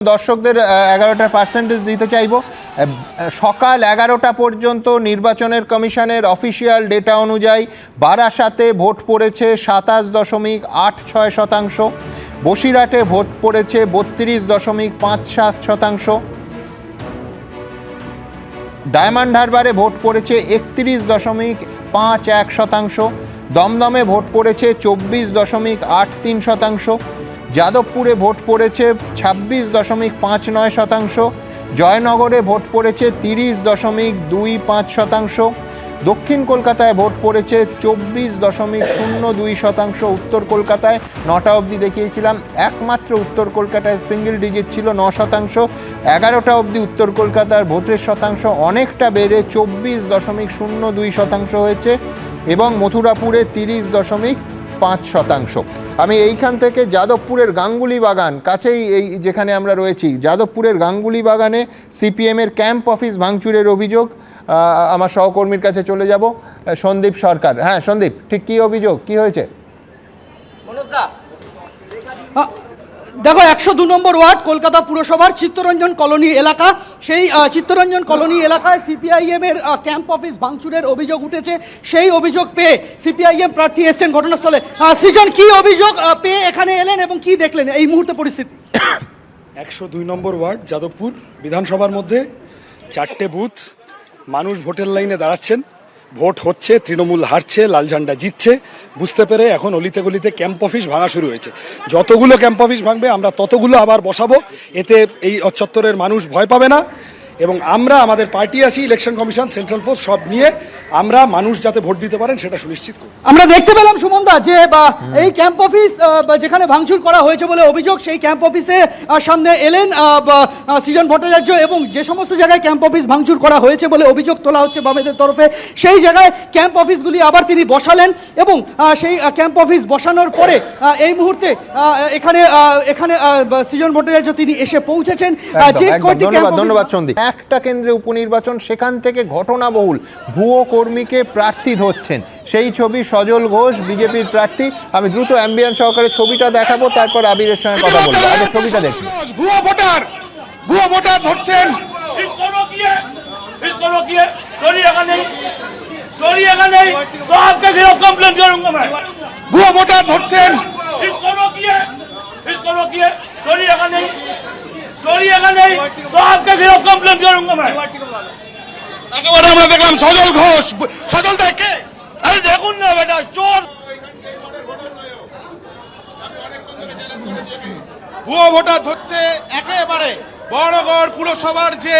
দর্শকদের এগারোটা পার্সেন্টেজ দিতে চাইব। সকাল এগারোটা পর্যন্ত নির্বাচনের কমিশনের অফিসিয়াল ডেটা অনুযায়ী বারাসাতে ভোট পড়েছে সাতাশ দশমিক আট ছয় শতাংশ, বসিরহাটে ভোট পড়েছে বত্রিশ দশমিক পাঁচ সাত শতাংশ, ডায়মন্ড হারবারে ভোট পড়েছে একত্রিশ দশমিক পাঁচ এক শতাংশ, দমদমে ভোট পড়েছে চব্বিশ দশমিক আট তিন শতাংশ যাদবপুরে ভোট পড়েছে ছাব্বিশ দশমিক পাঁচ নয় শতাংশ, জয়নগরে ভোট পড়েছে তিরিশ দশমিক দুই পাঁচ শতাংশ, দক্ষিণ কলকাতায় ভোট পড়েছে চব্বিশ দশমিক শূন্য দুই শতাংশ, উত্তর কলকাতায় নটা অবধি দেখিয়েছিলাম, একমাত্র উত্তর কলকাতায় সিঙ্গেল ডিজিট ছিল ন শতাংশ, এগারোটা অবধি উত্তর কলকাতার ভোটের শতাংশ অনেকটা বেড়ে চব্বিশ দশমিক শূন্য দুই শতাংশ হয়েছে এবং মথুরাপুরে তিরিশ দশমিক পাঁচ শতাংশ। আমি এইখান থেকে যাদবপুরের গাঙ্গুলি বাগান কাছেই এই যেখানে আমরা রয়েছি যাদবপুরের গাঙ্গুলি বাগানে সিপিএমের ক্যাম্প অফিস ভাঙচুরের অভিযোগ আমার সহকর্মীর কাছে চলে যাব। সন্দীপ সরকার। হ্যাঁ সন্দীপ ঠিক কী অভিযোগ? কি হয়েছে? দেখো, একশো দু নম্বর ওয়ার্ড, কলকাতা পুরসভার চিত্তরঞ্জন কলোনি এলাকা। সেই চিত্তরঞ্জন কলোনি এলাকায় সিপিআইএম এর ক্যাম্প অফিস ভাঙচুরের অভিযোগ উঠেছে। সেই অভিযোগ পেয়ে সিপিআইএম প্রার্থী এসছেন ঘটনাস্থলে। সৃজন, কি অভিযোগ পেয়ে এখানে এলেন এবং কি দেখলেন এই মুহূর্তে পরিস্থিতি? একশো দুই নম্বর ওয়ার্ড, যাদবপুর বিধানসভার মধ্যে চারটে বুথ মানুষ ভোটের লাইনে দাঁড়াচ্ছেন। ভোট হচ্ছে, তৃণমূল হারছে, লাল ঝান্ডা জিতছে। বুঝতে পেরে এখন অলিতে গলিতে ক্যাম্প অফিস ভাঙা শুরু হয়েছে। যতগুলো ক্যাম্প অফিস ভাঙবে, আমরা ততগুলো আবার বসাবো। এতে এই অচ্ছত্তরের মানুষ ভয় পাবে না। এবং আমরা আমাদের পার্টি আছি ইলেকশন কমিশন সেন্ট্রাল ফোর্স সব নিয়ে আমরা মানুষ যাতে ভোট দিতে পারেন সেটা সুনিশ্চিত করব। আমরা দেখতে পেলাম সুমনদা যে বা, এই ক্যাম্প অফিস যেখানে ভাঙচুর করা হয়েছে বলে অভিযোগ সেই ক্যাম্প অফিসে সামনে এলেন সৃজন ভট্টাচার্য এবং যে সমস্ত জায়গায় ক্যাম্প অফিস ভাঙচুর করা হয়েছে বলে অভিযোগ তোলা হচ্ছে বামেদের তরফে সেই জায়গায় ক্যাম্প অফিসগুলি আবার তিনি বসালেন এবং সেই ক্যাম্প অফিস বসানোর পরে এই মুহূর্তে এখানে এখানে সৃজন ভট্টাচার্য তিনি এসে পৌঁছেছেন। যে কয়টি ক্যাম্প ধন্যবাদ সন্দীপ। একটা কেন্দ্রে উপনির্বাচন সেখান থেকে ঘটনাবহুল ভুয়ো কর্মীকে প্রার্থী ধরছেন। সেই ছবি সজল ঘোষ বিজেপির প্রার্থী। আমি দ্রুত অ্যাম্বিয়ান সহকারে ছবিটা দেখাবো তারপর আবিরের সঙ্গে কথা বলব। আগে ছবিটা দেখি। ভুয়ো ভোটার ভুয়ো ভোটার ধরছেন। ভুয়ো ভোটার ধরছেন। चोरी अगर नहीं तो आपके खिलाफ कंप्लेन करूंगा मैं একেবারে আমরা দেখলাম সজল ঘোষ সজল দেখে अरे देखो ना बेटा चोर ভুয়ো ভোটার ধরছে একেবারে বড়গড় পুরসভার যে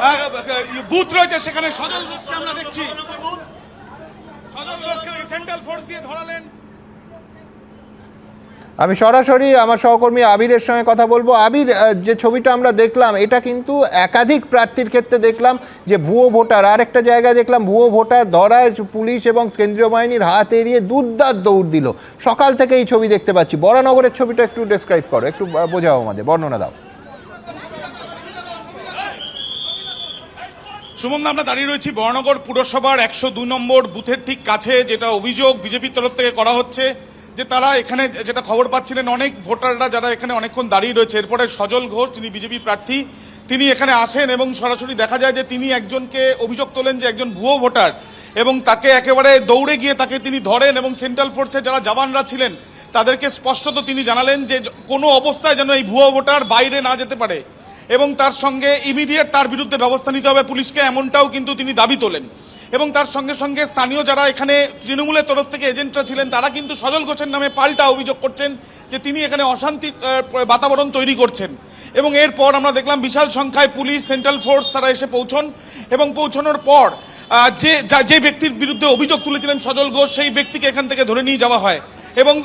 আহ, বুথ রয়েছে সেখানে সজল ঘোষকে আমরা দেখছি সজল ঘোষকে সেন্ট্রাল ফোর্স দিয়ে ধরালেন আমি সরাসরি আমার সহকর্মী আবিরের সঙ্গে কথা বলব। আবির যে ছবিটা আমরা দেখলাম, এটা কিন্তু একাধিক প্রার্থীর ক্ষেত্রে দেখলাম যে ভুয়ো ভোটার। আর একটা জায়গায় দেখলাম ভুয়ো ভোটার ধরায় পুলিশ এবং কেন্দ্রীয় বাহিনীর হাত এড়িয়ে দুর্দার দৌড় দিল। সকাল থেকে এই ছবি দেখতে পাচ্ছি। বরানগরের ছবিটা একটু ডেসক্রাইব করো, একটু বোঝাও আমাদের, বর্ণনা দাও। সুমন আমরা দাঁড়িয়ে রয়েছি বর্ণগর পুরসভার একশো নম্বর বুথের ঠিক কাছে, যেটা অভিযোগ বিজেপির তরফ থেকে করা হচ্ছে। যে তারা এখানে যেটা খবর পাচ্ছিলেন, অনেক ভোটাররা যারা এখানে অনেকক্ষণ দাঁড়িয়ে রয়েছে। এরপরে সজল ঘোষ যিনি বিজেপি প্রার্থী, তিনি এখানে আসেন এবং সরাসরি দেখা যায় যে তিনি একজনকে অভিযোগ তোলেন যে একজন ভুয়ো ভোটার এবং তাকে একেবারে দৌড়ে গিয়ে তাকে তিনি ধরেন এবং সেন্ট্রাল ফোর্সে যারা জওয়ানরা ছিলেন, তাদেরকে স্পষ্টত তিনি জানালেন যে কোনো অবস্থায় যেন এই ভুয়ো ভোটার বাইরে না যেতে পারে এবং তার সঙ্গে ইমিডিয়েট তার বিরুদ্ধে ব্যবস্থা নিতে হবে। পুলিশকে এমনটাও কিন্তু তিনি দাবি তোলেন। এবং তার সঙ্গে সঙ্গে স্থানীয় যারা এখানে তৃণমূলের তরফ থেকে এজেন্টরা ছিলেন, তারা কিন্তু সজল ঘোষের নামে পাল্টা অভিযোগ করছেন যে তিনি এখানে অশান্তি বাতাবরণ তৈরি করছেন। এবং এরপর আমরা দেখলাম বিশাল সংখ্যায় পুলিশ, সেন্ট্রাল ফোর্স তারা এসে পৌঁছন এবং পৌঁছানোর পর যে যে ব্যক্তির বিরুদ্ধে অভিযোগ তুলেছিলেন সজল ঘোষ, সেই ব্যক্তিকে এখান থেকে ধরে নিয়ে যাওয়া হয়। এবং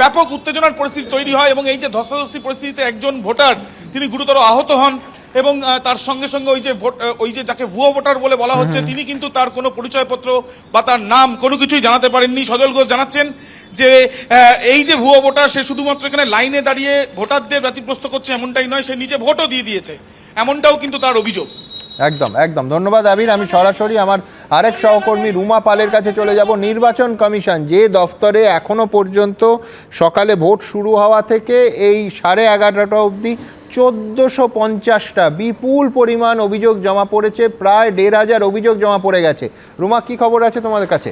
ব্যাপক উত্তেজনার পরিস্থিতি তৈরি হয় এবং এই যে ধস্তাধস্তি পরিস্থিতিতে একজন ভোটার তিনি গুরুতর আহত হন এবং তার সঙ্গে সঙ্গে ওই যে ভোট ওই যে যাকে ভুয়ো ভোটার বলে বলা হচ্ছে তিনি কিন্তু তার কোনো পরিচয়পত্র বা তার নাম কোনো কিছুই জানাতে পারেননি। সজল ঘোষ জানাচ্ছেন যে এই যে ভুয়ো ভোটার সে শুধুমাত্র এখানে লাইনে দাঁড়িয়ে ভোটারদের ব্যতিগ্রস্ত করছে এমনটাই নয় সে নিজে ভোটও দিয়ে দিয়েছে। এমনটাও কিন্তু তার অভিযোগ। একদম একদম। ধন্যবাদ আবির। আমি সরাসরি আমার আরেক সহকর্মী রুমা পালের কাছে চলে যাব। নির্বাচন কমিশন যে দফতরে এখনও পর্যন্ত সকালে ভোট শুরু হওয়া থেকে এই সাড়ে এগারোটা অবধি চোদ্দোশো পঞ্চাশটা বিপুল পরিমাণ অভিযোগ জমা পড়েছে, প্রায় দেড় হাজার অভিযোগ জমা পড়ে গেছে। রুমা, কি খবর আছে তোমাদের কাছে?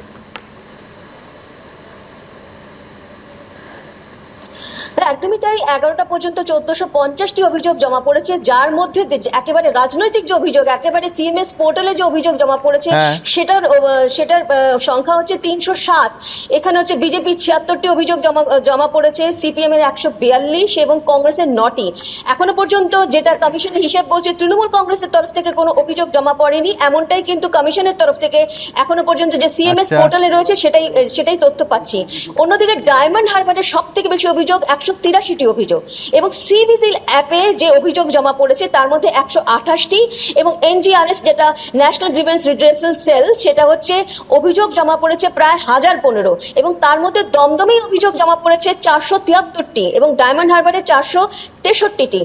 একদমই তাই এগারোটা পর্যন্ত চোদ্দশো পঞ্চাশটি অভিযোগ জমা পড়েছে যার মধ্যে একেবারে রাজনৈতিক যে অভিযোগ একেবারে সিএমএস পোর্টালে যে অভিযোগ জমা পড়েছে হ্যাঁ। সেটার সেটার সংখ্যা হচ্ছে তিনশো সাত এখানে হচ্ছে বিজেপি ছিয়াত্তরটি অভিযোগ জমা জমা পড়েছে সিপিএম এর একশো বিয়াল্লিশ এবং কংগ্রেসের নটি এখনও পর্যন্ত যেটা কমিশনের হিসেব বলছে তৃণমূল কংগ্রেসের তরফ থেকে কোনো অভিযোগ জমা পড়েনি এমনটাই কিন্তু কমিশনের তরফ থেকে এখনও পর্যন্ত যে সিএমএস আচ্ছা। পোর্টালে রয়েছে সেটাই সেটাই তথ্য পাচ্ছি অন্যদিকে ডায়মন্ড হারবারের সব থেকে বেশি অভিযোগ একশো তিরাশিটি অভিযোগ। এবং সিভিসিল অ্যাপে যে অভিযোগ জমা পড়েছে, তার মধ্যে একশো আঠাশটি এবং এনজিআরএস যেটা ন্যাশনাল গ্রিভেন্স রিড্রেসাল সেল, সেটা হচ্ছে অভিযোগ জমা পড়েছে প্রায় হাজার পনেরো এবং তার মধ্যে দমদমেই অভিযোগ জমা পড়েছে চারশো তিয়াত্তরটি এবং ডায়মন্ড হারবারে চারশো তেষট্টিটি।